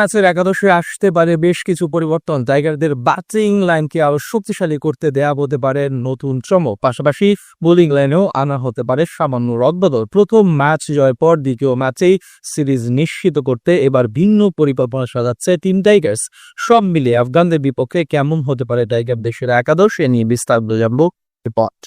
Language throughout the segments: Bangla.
ম্যাচের একাদশে আসতে পারে বেশ কিছু পরিবর্তন। টাইগারদের ব্যাটিং লাইনকে আরও শক্তিশালী করতে দেয়া হতে পারে নতুন চমক। পাশাপাশি বোলিং লাইনেও আনা হতে পারে সামান্য রদবদল। প্রথম ম্যাচ জয়ের পর দ্বিতীয় ম্যাচেই সিরিজ নিশ্চিত করতে এবার ভিন্ন পরিকল্পনা সাজাচ্ছে টিম টাইগার্স। সব মিলিয়ে আফগানদের বিপক্ষে কেমন হতে পারে টাইগার দেশের একাদশ, এ নিয়ে বিস্তারিত জানব রিপোর্ট।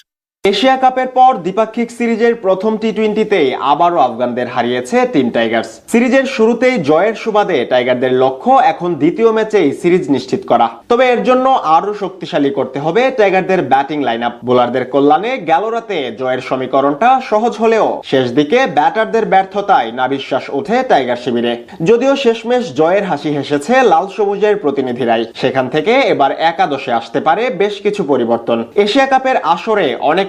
এশিয়া কাপের পর দ্বিপাক্ষিক সিরিজের প্রথম টি টোয়েন্টিতেই আবারও আফগানদের হারিয়েছে টিম টাইগার্স। সিরিজের শুরুতেই জয়ের সুবাদে টাইগারদের লক্ষ্য এখন দ্বিতীয় ম্যাচেই সিরিজ নিশ্চিত করা। তবে এর জন্য আরও শক্তিশালী করতে হবে টাইগারদের ব্যাটিং লাইন আপ বোলারদের কল্যাণে গেল রাতে জয়ের সমীকরণটা সহজ হলেও শেষ দিকে ব্যাটারদের ব্যর্থতায় নাবিশ্বাস ওঠে টাইগার শিবিরে। যদিও শেষমেশ জয়ের হাসি হেসেছে লাল সবুজের প্রতিনিধিরাই। সেখান থেকে এবার একাদশে আসতে পারে বেশ কিছু পরিবর্তন। এশিয়া কাপের আসরে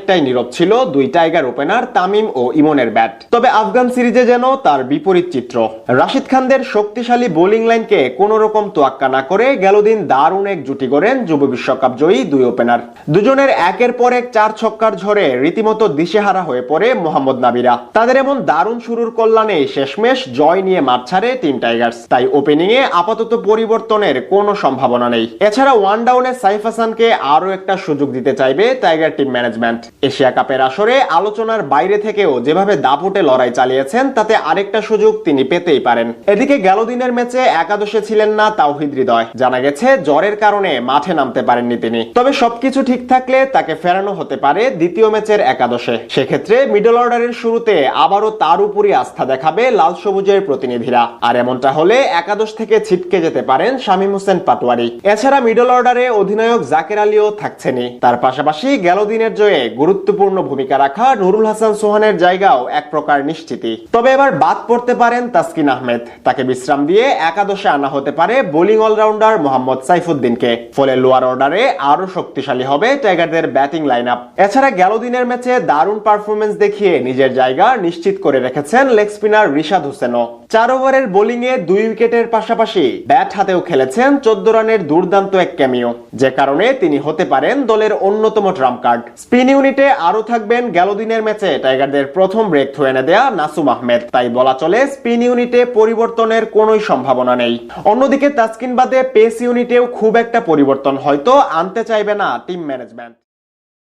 অনেকটাই নীরব ছিল। দুই টাইগার ওপেনার তামিম ও ইমনের ব্যাট। তবে আফগান সিরিজে যেন তার বিপরীত চিত্র। রাশিদ খানদের শক্তিশালী বোলিং লাইনকে কোন রকম তোয়াক্কা না করে গেল দিন দারুণ এক জুটি গড়েন যুব বিশ্বকাপ জয়ী দুই ওপেনার। দুজনের একের পর এক চার ছক্কার ঝড়ে রীতিমতো দিশেহারা হয়ে পড়ে মোহাম্মদ নাবিরা। তাদের এমন দারুণ শুরুর কল্যাণে শেষমেশ জয় নিয়ে মাঠ ছাড়ে টিম টাইগার্স। তাই ওপেনিং এ আপাতত পরিবর্তনের কোনো সম্ভাবনা নেই। এছাড়া ওয়ান ডাউনে সাইফ হাসানকে আরও একটা সুযোগ দিতে চাইবে টাইগার টিম ম্যানেজমেন্ট। এশিয়া কাপের আসরে আলোচনার বাইরে থেকেও যেভাবে দাপুটে লড়াই চালিয়েছেন, তাতে আরেকটা সুযোগ তিনি পেতেই পারেন। এদিকে গেল দিনের ম্যাচে একাদশে ছিলেন না তাওহিদ হৃদয়। জানা গেছে, জ্বরের কারণে মাঠে নামতে পারেননি তিনি। তবে সবকিছু ঠিক থাকলে তাকে ফেরানো হতে পারে দ্বিতীয় ম্যাচের একাদশে। সেক্ষেত্রে মিডল অর্ডারের শুরুতে আবারও তার উপরই আস্থা দেখাবে লাল সবুজের প্রতিনিধিরা। আর এমনটা হলে একাদশ থেকে ছিটকে যেতে পারেন শামীম হোসেন পাটোয়ারি। এছাড়া মিডল অর্ডারে অধিনায়ক জাকের আলীও থাকছেনই। তার পাশাপাশি গেল দিনের জয়ে গুরুত্বপূর্ণ ভূমিকা রাখা নুরুল হাসান সোহানের জায়গাও এক প্রকার নিশ্চিতই। তবে এবার বাদ পড়তে পারেন তাসকিন আহমেদ। তাকে বিশ্রাম দিয়ে একাদশে আনা হতে পারে বোলিং অলরাউন্ডার মোহাম্মদ সাইফুদ্দিনকে। ফলে লোয়ার অর্ডারে আরও শক্তিশালী হবে টাইগারদের ব্যাটিং লাইন আপ এছাড়া গেল দিনের ম্যাচে দারুণ পারফরমেন্স দেখিয়ে নিজের জায়গা নিশ্চিত করে রেখেছেন লেগ স্পিনার রিশাদ হোসেনও। চার ওভারের বোলিং এ দুই উইকেটের পাশাপাশি ব্যাট হাতেও খেলেছেন চোদ্দ রানের দুর্দান্ত এক ক্যামিও। যে কারণে তিনি হতে পারেন দলের অন্যতম ট্রাম্প কার্ড। স্পিন ইউনিটে আরও থাকবেন গেল দিনের ম্যাচে টাইগারদের প্রথম ব্রেক থ্রু এনে দেয়া নাসুম আহমেদ। তাই বলা চলে, স্পিন ইউনিটে পরিবর্তনের কোনোই সম্ভাবনা নেই। অন্যদিকে তাসকিন বাদে পেস ইউনিটেও খুব একটা পরিবর্তন হয়তো আনতে চাইবে না টিম ম্যানেজমেন্ট।